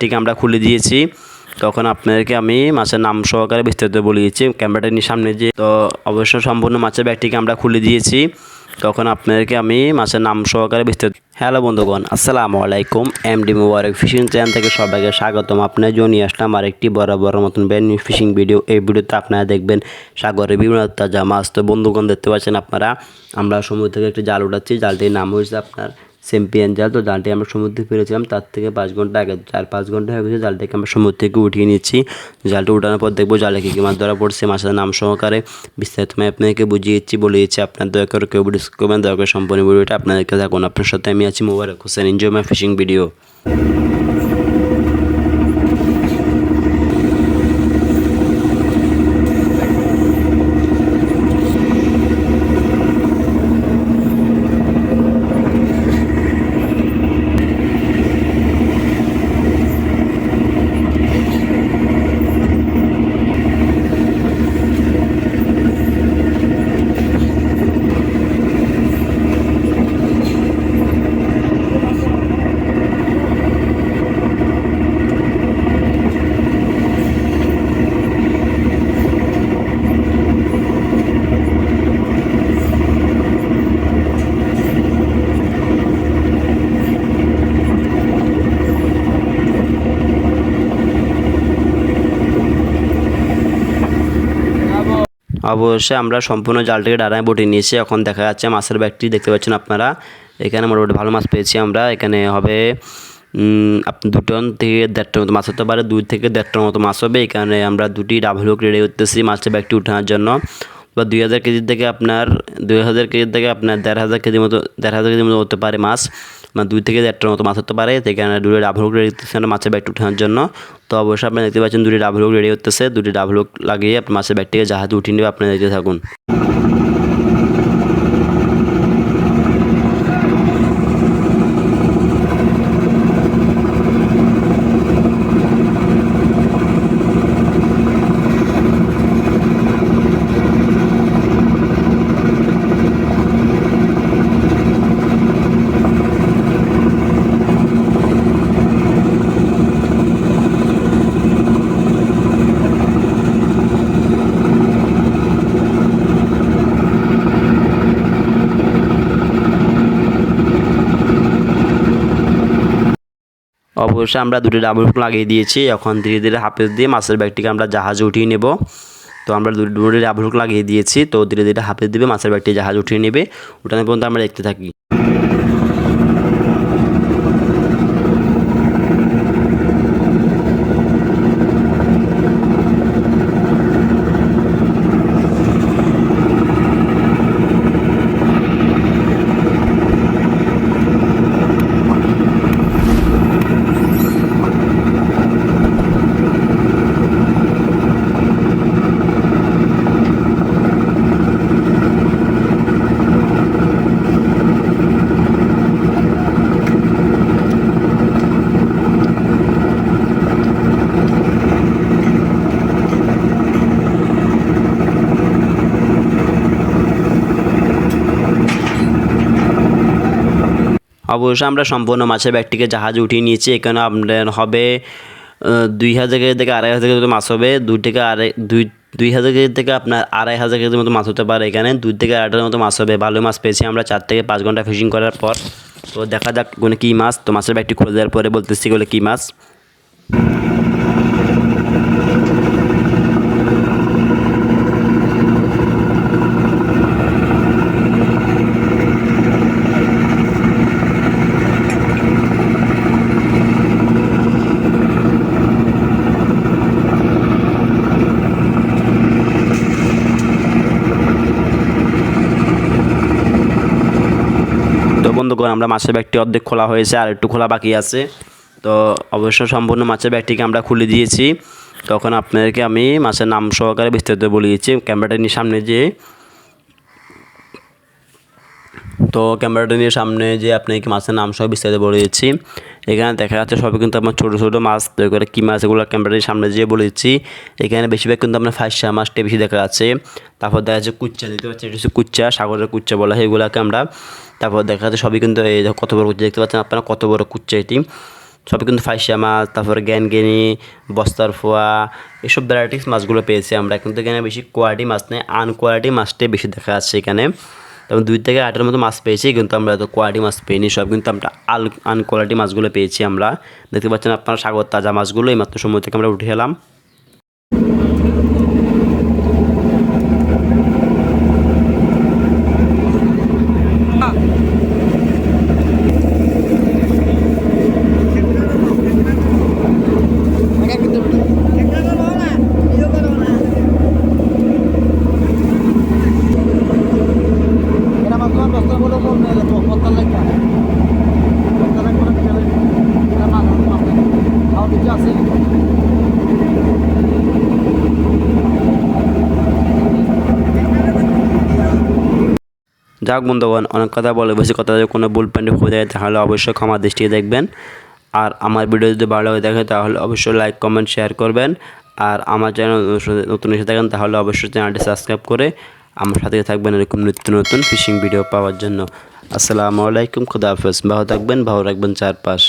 ঠিক আমরা খুলে দিয়েছি। তখন আপনাদেরকে আমি মাছের নাম সহকারে বিস্তারিত বলিয়েছি ক্যামেরাটা নিয়ে সামনে যে তো অবশ্য সম্পূর্ণ মাছের ব্যাগটিকে আমরা খুলে দিয়েছি। তখন আপনাদেরকে আমি মাছের নাম সহকারে বিস্তারিত হ্যালো বন্ধুগণ, আসসালামু আলাইকুম। M D Mobarak fishing channel থেকে সবাইকে স্বাগতম। আপনার জন্য নিয়ে আসলাম আরেকটি বড় মতন ব্যান্ড ফিশিং ভিডিও এই ভিডিওতে আপনারা দেখবেন সাগরে বিভিন্ন তাজা মাছ। তো বন্ধুগণ দেখতে পাচ্ছেন আপনারা, আমরা সমুদ্র থেকে একটি জাল উঠাচ্ছি। জালটির নাম হয়েছে আপনার চ্যাম্পিয়ন জাল, তো জালটি আমরা সমুদ্রে ফিরেছিলাম তার থেকে পাঁচ ঘণ্টা আগে, চার পাঁচ ঘণ্টা হয়ে গেছে, জালটাকে আমরা সমুদ্র থেকে উঠিয়ে নিচ্ছি। জালটা উঠানোর পর দেখব জালে কী কী মাছ ধরা পড়ছে, মাছের নাম সহকারে বিস্তারিত আমি আপনাকে বুঝিয়ে দিচ্ছি, বলে দিচ্ছি, আপনার দয়া করে কেউ ভিডিও করবেন, দয়া করে সম্পূর্ণ ভিডিওটা আপনাদেরকে থাকুন আপনার সাথে আমি আছি Mobarak Hossain enjoy my fishing video অবশ্যই আমরা সম্পূর্ণ জালটাকে ডাড়ায় বটি নিয়েছি। এখন দেখা যাচ্ছে মাছের ব্যাগটি দেখতে পাচ্ছেন আপনারা। এখানে মোটামুটি ভালো মাছ পেয়েছি আমরা। এখানে হবে দু টন থেকে দেড়টার মতো মাছ হতে পারে। দুই থেকে দেড়টার মতো মাছ হবে। এখানে আমরা দুটি ডাবল হোক রেডি করতেছি মাছের ব্যাগটি উঠানোর জন্য। বা দুই হাজার কেজির থেকে আপনার, দুই হাজার কেজির থেকে আপনার দেড় হাজার কেজির মতো, দেড় হাজার কেজির মতো হতে পারে মাছ। মানে দুই থেকে দেড়টার মতো মাছ হতে পারে। সেখানে দুটো ডাবল হোক রেডি করতেছে মাছের ব্যাগটি উঠানোর জন্য। তো অবশ্যই আপনি দেখতে পাচ্ছেন দুটি ডাবল হোক রেডি হতেছে দুটি ডাবল হোক লাগিয়ে আপনি মাছের ব্যাগটিকে জাহাজে উঠিয়ে নেবে আপনি দেখতে থাকুন। অবশ্যই আমরা দুটি ডাবল হুক লাগিয়ে দিয়েছি। এখন ধীরে ধীরে হাফেজ দিয়ে মাছের ব্যাগটিকে আমরা জাহাজ উঠিয়ে নেব। তো আমরা দুটি দুটি ডাবল হুক লাগিয়ে দিয়েছি। তো ধীরে ধীরে হাফেজ দিবে মাছের ব্যাগটি জাহাজ উঠিয়ে নেবে। উঠানোর পর্যন্ত আমরা দেখতে থাকি। অবশ্যই আমরা সম্পূর্ণ মাছের ব্যাগটিকে জাহাজে উঠিয়ে নিয়েছি। এখানে আপনার হবে দুই হাজার কেজি থেকে আড়াই হাজার কেজি মাছ হবে। দুই থেকে আড়াই, দুই দুই হাজার কেজি থেকে আপনার আড়াই হাজার কেজির মতো মাছ হতে পারে এখানে। দুই থেকে আড়াইটার মতো মাছ হবে। ভালো মাছ পেয়েছি আমরা চার থেকে পাঁচ ঘণ্টা ফিশিং করার পর। তো দেখা যাক কোনো কী মাছ। তো মাছের ব্যাগটি খুলে দেওয়ার পরে বলতেছি এগুলো কী মাছ তো বন্ধুগণ আমরা মাছের ব্যাগটি অর্ধেক খোলা হয়েছে আর একটু খোলা বাকি আছে। তো অবশ্য সম্পূর্ণ মাছের ব্যাগটিকে আমরা খুলে দিয়েছি। তখন আপনাদেরকে আমি মাছের নাম সহকারে বিস্তারিত বলিয়েছি ক্যামেরাটা নিয়ে সামনে যে তো ক্যামেরাটা নিয়ে সামনে যে আপনাকে মাছের নাম সহ বিস্তারিত বলে দিচ্ছি। এখানে দেখা যাচ্ছে সবই কিন্তু আমার ছোটো ছোটো মাছ তো করে কী মাছ এগুলো ক্যামেরার সামনে যেয়ে বলে দিচ্ছি। এখানে বেশিরভাগ কিন্তু আপনার ফাঁসা মাছটা বেশি দেখা যাচ্ছে। তারপর দেখা যাচ্ছে কুচ্চা, দেখতে পাচ্ছি এটা হচ্ছে কুচ্চা, সাগরের কুচ্চা বলা হয় এগুলোকে আমরা। তারপর দেখা যাচ্ছে সবই কিন্তু এই কত বড় কুচ্চা, দেখতে পাচ্ছেন আপনারা কত বড় কুচ্চা এটি। সবই কিন্তু ফাইসা মাছ, তারপরে গ্যানগেনি, বস্তার ফোয়া, এসব ভ্যারাইটিস মাছগুলো পেয়েছি আমরা। কিন্তু এখানে বেশি কোয়ালিটি মাছ নেই আনকোয়ালিটি মাছটাই বেশি দেখা যাচ্ছে এখানে। তবে দুই থেকে আটের মতো মাছ পেয়েছি, কিন্তু আমরা এত কোয়ালিটি মাছ পেইনি, সব কিন্তু আমরা আল আনকোয়ালিটি মাছগুলো পেয়েছি আমরা। দেখতে পাচ্ছেন আপনারা সাগর তাজা মাছগুলো এই মাত্র সময় থেকে আমরা উঠে এলাম। যাক বন্ধুগণ, অনেক কথা বলে বেশি কথা যদি কোনো ভুল প্যান্টে হয়ে যায় তাহলে অবশ্যই ক্ষমা দৃষ্টিতে দেখবেন। আর আমার ভিডিও যদি ভালো হয়ে থাকে, তাহলে অবশ্যই লাইক কমেন্ট শেয়ার করবেন। আর আমার চ্যানেল নতুন এসে থাকেন, তাহলে অবশ্যই চ্যানেলটি সাবস্ক্রাইব করে আমার সাথে থাকবেন এরকম নিত্য নতুন ফিশিং ভিডিও পাওয়ার জন্য। আসসালামু আলাইকুম, খুদা হাফেজ। ভালো থাকবেন, ভালো রাখবেন চারপাশ।